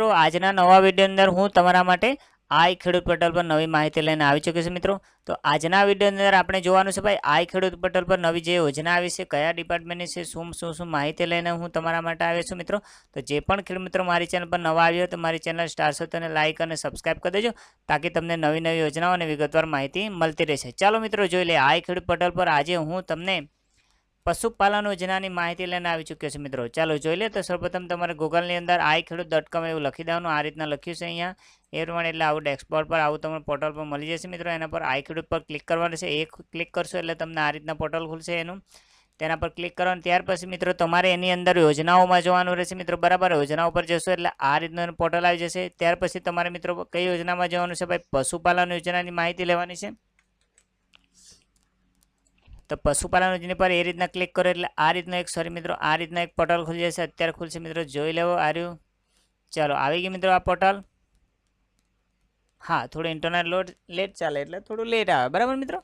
મિત્રો, આજના નવા વીડિયો અંદર હું તમારા માટે આઈ ખેડૂત પોર્ટલ પર નવી માહિતી લઈને આવી ચૂક્યો છું મિત્રો. તો આજના વીડિયો અંદર આપણે જોવાનું છે ભાઈ આઈ ખેડૂત પોર્ટલ પર નવી જે યોજના આવી છે, કયા ડિપાર્ટમેન્ટની છે, શું શું શું માહિતી લઈને હું તમારા માટે આવ્યો છું મિત્રો. તો જે પણ ખેડૂત મિત્રો મારી ચેનલ પર નવા આવ્યો તો મારી ચેનલ સ્ટાર તને લાઇક અને સબસ્ક્રાઇબ કરી દેજો, તાકી તમને નવી નવી યોજનાઓ અને વિગતવાર માહિતી મળતી રહેશે. ચાલો મિત્રો, જોઈ લે આઈ ખેડૂત પોર્ટલ પર આજે હું તમને પશુપાલન યોજનાની માહિતી લઈને આવી ચૂક્યો છે મિત્રો. ચાલો જોઈ લે તો સૌપ્રથમ તમારે ગૂગલની અંદર આઈ ખેડૂત ડોટ કોમ એવું લખી દેવાનું. આ રીતના લખ્યું છે અહીંયા. એ પ્રમાણે એટલે આવું ડેસ્કબોર્ડ પર આવું તમને પોર્ટલ પર મળી જશે મિત્રો. એના પર આઈ ખેડૂત પર ક્લિક કરવાનું છે. એ ક્લિક કરશો એટલે તમને આ રીતના પોર્ટલ ખુલશે એનું. તેના પર ક્લિક કરવાનું ત્યાર પછી મિત્રો તમારે એની અંદર યોજનાઓમાં જોવાનું રહેશે મિત્રો. બરાબર, યોજનાઓ પર જશો એટલે આ રીતનું પોર્ટલ આવી જશે. ત્યાર પછી તમારે મિત્રો કઈ યોજનામાં જવાનું છે ભાઈ? પશુપાલન યોજનાની માહિતી લેવાની છે. તો પશુપાલન યોજના પર એ રીતના ક્લિક કરો એટલે આ રીતનો એક સોરી મિત્રો, આ રીતના એક પોર્ટલ ખુલી જશે. અત્યારે ખુલશે મિત્રો, જોઈ લેવો, આર્યું. ચાલો, આવી ગયું મિત્રો આ પોર્ટલ હા, થોડું ઇન્ટરનેટ લોડ લેટ ચાલે એટલે થોડું લેટ આવે. બરાબર મિત્રો?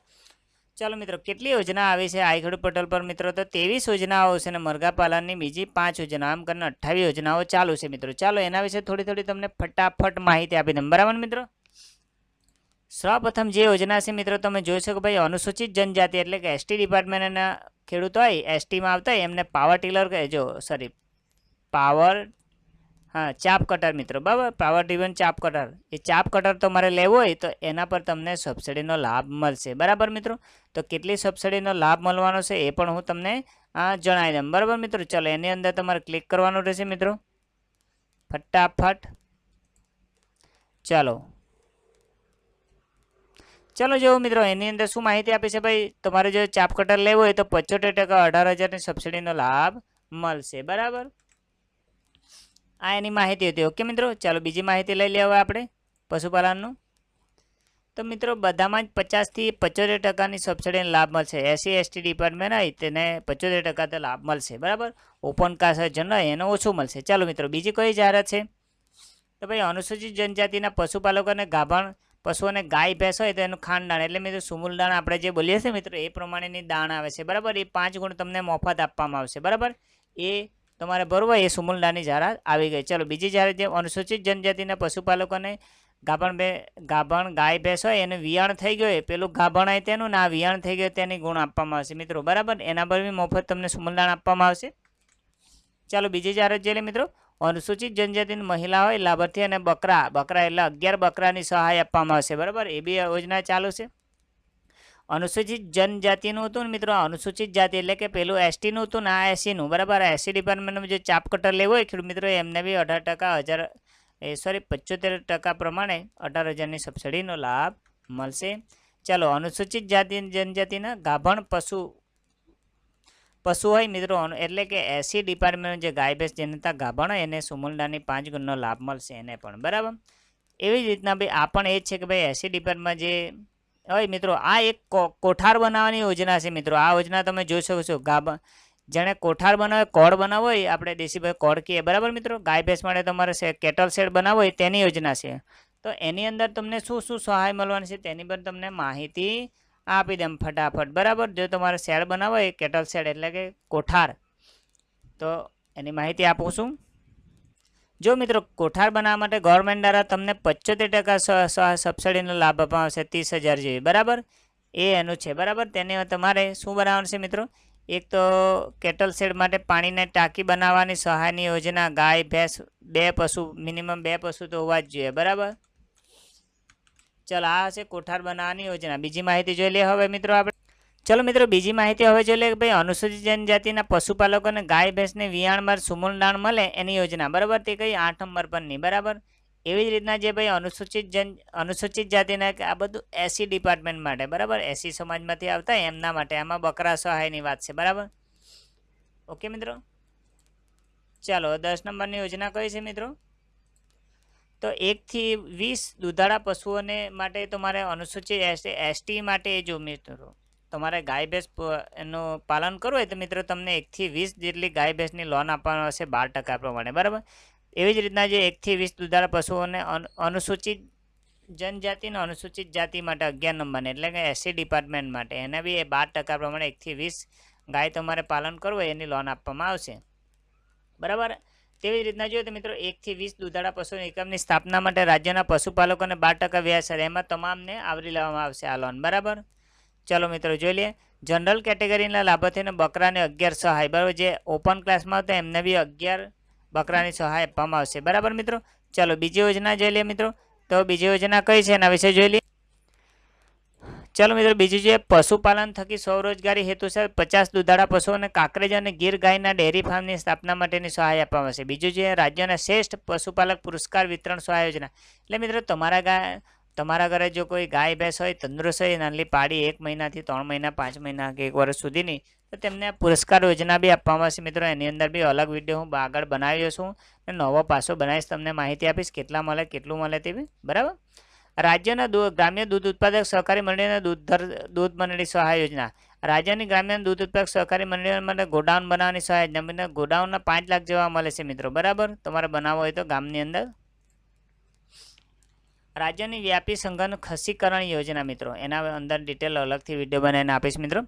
ચાલો મિત્રો, કેટલી યોજના આવી છે આઈખડુ પોર્ટલ પર મિત્રો? તો ત્રેવીસ યોજનાઓ છે અને મરઘા પાલનની બીજી પાંચ યોજના આમ કરીને અઠ્ઠાવીસ યોજનાઓ ચાલુ છે મિત્રો. ચાલો, એના વિશે થોડી થોડી તમને ફટાફટ માહિતી આપી દઉં. બરાબર મિત્રો? સૌપ્રથમ જે યોજના છે મિત્રો, તમે જોઈ શકો ભાઈ, અનુસૂચિત જનજાતિ એટલે કે એસટી ડિપાર્ટમેન્ટના ખેડૂત હોય, એસટીમાં આવતા હોય, એમને પાવર ટીલર જો સોરી પાવર હા, ચાપ કટર મિત્રો, બરાબર પાવર ડ્રીવન ચાપ કટર એ ચાપ કટર તમારે લેવો હોય, તો એના પર તમને સબસિડીનો લાભ મળશે. બરાબર મિત્રો? તો કેટલી સબસિડીનો લાભ મળવાનો છે, એ પણ હું તમને જણાવી દઉં. બરાબર મિત્રો? ચલો, એની અંદર તમારે ક્લિક કરવાનું રહેશે મિત્રો. ફટાફટ. ચાલો ચાલો જો મિત્રો, એની અંદર શું માહિતી આપી છે ભાઈ? તમારે જો ચાપ કટર લેવો હોય તો પચોતેર ટકા અઢાર હજારની સબસિડીનો લાભ મળશે, બરાબર? આ એની માહિતી હતી. ઓકે મિત્રો, ચાલો બીજી માહિતી લઈ હવે આપણે પશુપાલનનું. તો મિત્રો, બધામાં જ પચાસથી પચોતેર ટકાની સબસિડીનો લાભ મળશે. એસસી એસટી ડિપાર્ટમેન્ટ હોય તેને પચોતેર ટકા તો લાભ મળશે, બરાબર? ઓપન કાસ્ટ જનરલ એનો ઓછું મળશે. ચાલો મિત્રો, બીજી કઈ જાહેરાત છે? તો ભાઈ, અનુસૂચિત જનજાતિના પશુપાલકોને ગાભણ પશુઓને ગાય, ભેંસ હોય તો એનું ખાંડ એટલે મિત્રો સુમૂલ આપણે જે બોલીએ છીએ મિત્રો, એ પ્રમાણેની દાણ આવે છે. બરાબર? એ પાંચ ગુણ તમને મફત આપવામાં આવશે. બરાબર? એ તમારે બરોબર એ સુમૂલ દાણની જાહેરાત આવી ગઈ. ચલો, બીજી જાહેરાત જે અનુસૂચિત જનજાતિના પશુપાલકોને ગાભણ બે, ગાભણ, ગાય, ભેંસ હોય, એનું વિયાણ થઈ ગયું પેલું ગાભણ હોય તેનું ના વિયાણ થઈ ગયું તેની ગુણ આપવામાં આવશે. મિત્રો, બરાબર? એના પર બી મફત તમને સુમૂલદાન આપવામાં આવશે. ચાલો, બીજી જાહેરાત જોઈએ મિત્રો અનુસૂચિત જનજાતિની મહિલા હોય લાભાર્થી અને બકરા બકરા એટલે અગિયાર બકરાની સહાય આપવામાં આવશે, બરાબર? એ બી યોજના ચાલુ છે. અનુસૂચિત જનજાતિનું હતું ને મિત્રો? અનુસૂચિત જાતિ એટલે કે પેલું એસટીનું હતું ને, આ એસીનું, બરાબર? એસી ડિપાર્ટમેન્ટનું જે ચાપ કટર લેવો હોય ખેડૂત મિત્રો, એમને બી અઢાર ટકા હજાર, એ સોરી, પચોતેર ટકા પ્રમાણે અઢાર હજારની સબસિડીનો લાભ મળશે. ચાલો, અનુસૂચિત જાતિ જનજાતિના ગાભણ પશુ પશુ હોય મિત્રો એટલે કે એસી ડિપાર્ટમેન્ટ જે ગાય ભેંસ જનતા ગાભણ હોય એને સુમુલડાની પાંચ ગુણનો લાભ મળશે એને પણ, બરાબર? એવી જ રીતના ભાઈ આ પણ એ છે કે ભાઈ એસી ડિપાર્ટમાં જે હોય મિત્રો, આ એક કોઠાર બનાવવાની યોજના છે મિત્રો. આ યોજના તમે જોઈ શકો છો. ગાભણ જેણે કોઠાર બનાવે કોડ બનાવવો હોય, આપણે દેશીભાઈ કોડ કહીએ. બરાબર મિત્રો? ગાય ભેંસ માટે તમારે કેટલ શેડ બનાવવો હોય તેની યોજના છે. તો એની અંદર તમને શું શું સહાય મળવાની છે તેની પર તમને માહિતી આપી દેમ ફટાફટ. બરાબર? જો તમારે શેડ બનાવવા હોય કેટલ શેડ એટલે કે કોઠાર. તો એની માહિતી આપું છું. જો મિત્રો, કોઠાર બનાવવા માટે ગવર્મેન્ટ દ્વારા તમને પચોતેર ટકા સબસિડીનો લાભ આપવામાં આવશે, ત્રીસ હજાર જેવી. બરાબર? એ એનું છે. બરાબર? તેને તમારે શું બનાવવાનું છે મિત્રો? એક તો કેટલ શેડ માટે પાણીને ટાંકી બનાવવાની સહાયની યોજના, ગાય, ભેંસ, બે પશુ મિનિમમ બે પશુ તો હોવા જ જોઈએ. બરાબર? ચલો, આ હશે કોઠાર બનાવવાની યોજના. બીજી માહિતી જોઈ લઈએ હવે મિત્રો આપણે. ચલો મિત્રો, બીજી માહિતી હવે જોઈ લઈએ કે ભાઈ, અનુસૂચિત જનજાતિના પશુપાલકોને ગાય, ભેંસને વિયાણમાં સુમૂલ દાણ મળે એની યોજના. બરાબર? તે કઈ આઠ નંબર પરની બરાબર? એવી જ રીતના જે ભાઈ અનુસૂચિત જન, અનુસૂચિત જાતિના આ બધું એસી ડિપાર્ટમેન્ટ માટે. બરાબર? એસી સમાજમાંથી આવતા એમના માટે. આમાં બકરા સહાયની વાત છે. બરાબર? ઓકે મિત્રો? ચાલો, દસ નંબરની યોજના કઈ છે મિત્રો? તો એકથી વીસ દુધાળા પશુઓને માટે તમારે અનુસૂચિત એસટી માટે જો મિત્રો તમારે ગાય ભેંસ એનું પાલન કરવું હોય તો મિત્રો તમને એકથી વીસ જેટલી ગાય ભેંસની લોન આપવાનું હશે બાર ટકા પ્રમાણે, બરાબર? એવી જ રીતના જે એકથી વીસ દુધાળા પશુઓને અનુ- અનુસૂચિત જનજાતિને અનુસૂચિત જાતિ માટે અગિયાર નંબરને, એટલે કે એસસી ડિપાર્ટમેન્ટ માટે, એને બી એ બાર ટકા પ્રમાણે એકથી વીસ ગાય તમારે પાલન કરવું હોય, એની લોન આપવામાં આવશે. બરાબર? તેવી રીતના જોઈએ તો મિત્રો એકથી વીસ દુધાળા પશુ એકમની સ્થાપના માટે રાજ્યના પશુપાલકોને બાર ટકા વ્યાજ એમાં તમામને આવરી લેવામાં આવશે આ લોન બરાબર? ચલો મિત્રો જોઈ લઈએ. જનરલ કેટેગરીના લાભાર્થીને બકરાને અગિયાર સહાય, બરાબર? જે ઓપન ક્લાસમાં હતા, એમને બી અગિયાર બકરાની સહાય આપવામાં આવશે, બરાબર મિત્રો? ચલો બીજી યોજના જોઈ લઈએ મિત્રો. તો બીજી યોજના કઈ છે એના વિશે જોઈ લઈએ. ચાલો મિત્રો, બીજું છે પશુપાલન થકી સ્વરોજગારી હેતુસર પચાસ દુધાળા પશુ અને કાંકરેજ અને ગીર ગાયના ડેરી ફાર્મની સ્થાપના માટેની સહાય આપવામાં આવશે. બીજું છે રાજ્યના શ્રેષ્ઠ પશુપાલક પુરસ્કાર વિતરણ સહાય યોજના. એટલે મિત્રો, તમારા ગાય, તમારા ઘરે જો કોઈ ગાય, ભેંસ હોય, તંદુરસ્ત હોય, નાની પાડી એક મહિનાથી ત્રણ મહિના, પાંચ મહિના કે એક વર્ષ સુધીની, તો તેમને પુરસ્કાર યોજના બી આપવામાં આવશે મિત્રો. એની અંદર બી અલગ વીડિયો હું આગળ બનાવ્યો છું. અને નવો પાસો બનાવીશ, તમને માહિતી આપીશ, કેટલા મળે, કેટલું મળે તેવી બરાબર? રાજ્યના ગ્રામ્ય દૂધ ઉત્પાદક સહકારી મંડળીના દૂધ દૂધ મંડળી સહાય યોજના. રાજ્યની ગ્રામ્ય દૂધ ઉત્પાદક સહકારી મંડળીઓ માટે ગોડાઉન બનાવવાની સહાય યોજના. મને ગોડાઉનના પાંચ લાખ જેવા મળે છે મિત્રો. બરાબર? તમારે બનાવવો હોય તો ગામની અંદર. રાજ્યની વ્યાપી સંઘન ખસીકરણ યોજના મિત્રો. એના અંદર ડિટેલ અલગથી વીડિયો બનાવીને આપીશ મિત્રો.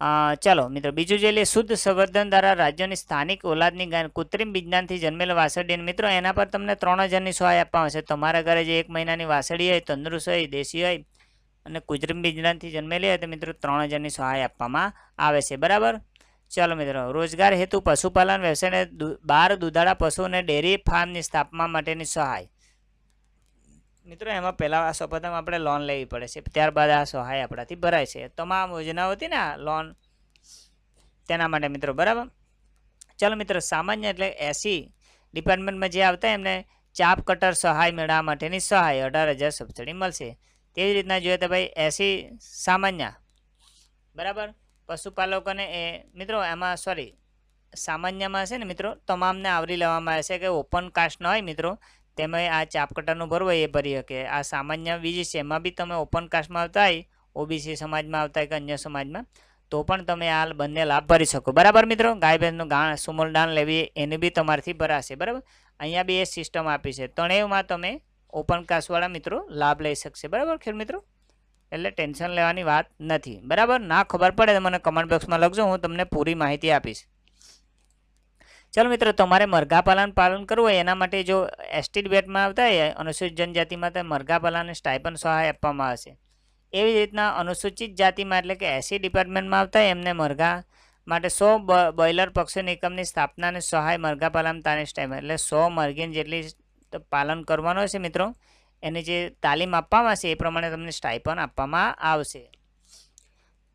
ચાલો મિત્રો, બીજું જે લઈએ શુદ્ધ સંવર્ધન દ્વારા રાજ્યની સ્થાનિક ઓલાદની ગાય, કૃત્રિમ વિજ્ઞાનથી જન્મેલ વાસળીને મિત્રો, એના પર તમને ત્રણ હજારની સહાય આપવામાં આવશે. તમારા ઘરે જે એક મહિનાની વાસળી હોય, તંદુરસ્ત હોય, દેશી હોય અને કૃત્રિમ વિજ્ઞાનથી જન્મેલી હોય, તો મિત્રો ત્રણ હજારની સહાય આપવામાં આવે છે. બરાબર? ચાલો મિત્રો, રોજગાર હેતુ પશુપાલન, વ્યવસાયને બાર દુધાળા પશુ અને ડેરી ફાર્મની સ્થાપના માટેની સહાય મિત્રો, એમાં પહેલાં સૌપ્રથમ આપણે લોન લેવી પડે છે. ત્યારબાદ આ સહાય આપણાથી ભરાય છે. તમામ યોજનાઓ હતી ને લોન તેના માટે મિત્રો, બરાબર? ચાલો મિત્રો, સામાન્ય એટલે એસી ડિપાર્ટમેન્ટમાં જે આવતા એમને ચાપ કટર સહાય મેળવવા માટેની સહાય, અઢાર હજાર સબસિડી મળશે. તેવી રીતના જોઈએ તો ભાઈ એસી સામાન્ય. બરાબર? પશુપાલકોને એ, મિત્રો, એમાં સોરી સામાન્યમાં છે ને મિત્રો, તમામને આવરી લેવામાં આવે છે કે ઓપન કાસ્ટ ન હોય મિત્રો તેમાં આ ચાપ કટરનું ભરવું એ ભરી શકે. આ સામાન્ય બીજી છે, એમાં બી તમે ઓપન કાસ્ટમાં આવતા હોય, ઓબીસી સમાજમાં આવતા હોય કે અન્ય સમાજમાં, તો પણ તમે આ બંને લાભ ભરી શકો. બરાબર મિત્રો? ગાય ભેંસનું ગાણ, સુમલ દાન લેવી, એની બી તમારથી ભરાશે. બરાબર? અહીંયા બી એ સિસ્ટમ આપી છે. ત્રણેયમાં તમે ઓપન કાસ્ટવાળા મિત્રો લાભ લઈ શકશે. બરાબર ખેર મિત્રો? એટલે ટેન્શન લેવાની વાત નથી. બરાબર? ના ખબર પડે તો મને કમેન્ટ બોક્સમાં લખજો, હું તમને પૂરી માહિતી આપીશ. ચાલો મિત્રો, તમારે મરઘા પાલન પાલન કરવું હોય, એના માટે જો એસટી બેટમાં આવતા હોય, અનુસૂચિત જનજાતિમાં, તો મરઘા પાલન સ્ટાઇપન સહાય આપવામાં આવશે. એવી રીતના અનુસૂચિત જાતિમાં, એટલે કે એસી ડિપાર્ટમેન્ટમાં આવતા હોય, એમને મરઘા માટે સો બોઇલર પક્ષી નિગમની સ્થાપનાની સહાય મરઘા પાલન તાની સ્ટાઇપ એટલે સો મરઘીન જેટલી પાલન કરવાનું હશે મિત્રો. એની જે તાલીમ આપવામાં આવશે, એ પ્રમાણે તમને સ્ટાઇપન આપવામાં આવશે.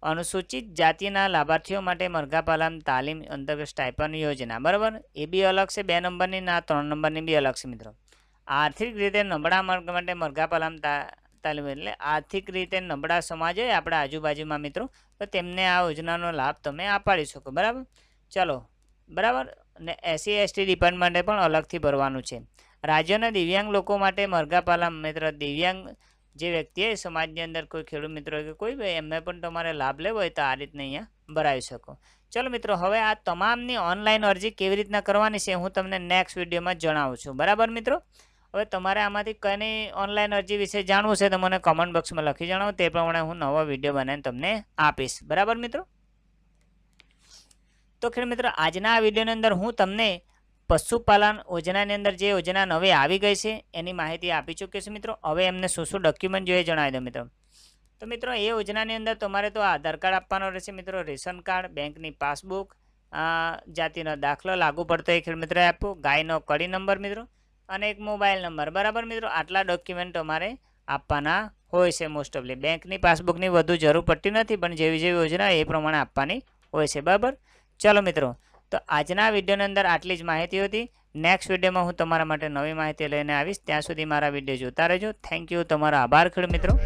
અનુસૂચિત જાતિના લાભાર્થીઓ માટે મરઘા પાલન તાલીમ, અંતર્ગત સ્ટાઇપન યોજના. બરાબર? એ બી અલગ છે, બે નંબરની ના, ત્રણ નંબરની બી અલગ છે મિત્રો. આર્થિક રીતે નબળા વર્ગ માટે મરઘા પાલન તાલીમ એટલે આર્થિક રીતે નબળા સમાજ હોય આપણા આજુબાજુમાં મિત્રો, તો તેમને આ યોજનાનો લાભ તમે અપાડી શકો. બરાબર? ચલો. બરાબર? ને એસસી એસટી ડિપાર્ટમેન્ટે પણ અલગથી ભરવાનું છે. રાજ્યના દિવ્યાંગ લોકો માટે મરઘા પાલન મિત્ર, દિવ્યાંગ જે વ્યક્તિ હોય સમાજની અંદર કોઈ ખેડૂત મિત્રો કે કોઈ ભાઈ એમને પણ તમારે લાભ લેવો હોય તો આ રીતના અહીંયા ભરાવી શકો. ચલો મિત્રો, હવે આ તમામની ઓનલાઈન અરજી કેવી રીતના કરવાની છે હું તમને નેક્સ્ટ વિડીયોમાં જણાવું છું. બરાબર મિત્રો? હવે તમારે આમાંથી કઈ ઓનલાઈન અરજી વિશે જાણવું છે તો મને કમેન્ટ બોક્સમાં લખી જણાવો, તે પ્રમાણે હું નવો વીડિયો બનાવીને તમને આપીશ. બરાબર મિત્રો? તો ખેડ મિત્રો, આજના આ વિડીયોની અંદર હું તમને પશુપાલન યોજનાની અંદર જે યોજના નવી આવી ગઈ છે, એની માહિતી આપી ચૂક્યો છું મિત્રો. હવે એમને શું શું ડોક્યુમેન્ટ જોઈએ જણાવી દો મિત્રો. તો મિત્રો, એ યોજનાની અંદર તમારે તો આધાર કાર્ડ આપવાનો રહેશે મિત્રો, રેશન કાર્ડ, બેંકની પાસબુક જાતિનો દાખલો લાગુ પડતો એ ખેડ મિત્રોએ ગાયનો કડી નંબર મિત્રો, અને એક મોબાઈલ નંબર. બરાબર મિત્રો, આટલા ડોક્યુમેન્ટ તમારે આપવાના હોય છે મોસ્ટ ઓફલી બેંકની પાસબુકની વધુ જરૂર પડતી નથી, પણ જેવી જેવી યોજના એ પ્રમાણે આપવાની હોય છે. બરાબર? ચલો મિત્રો તો આજના વિડીયોની અંદર આટલી જ માહિતી હતી. નેક્સ્ટ વિડીયોમાં હું તમારા માટે નવી માહિતી લઈને આવીશ. ત્યાં સુધી મારા વીડિયો જોતા રહેજો. થેન્ક યુ તમારો આભાર ખેડ મિત્રો.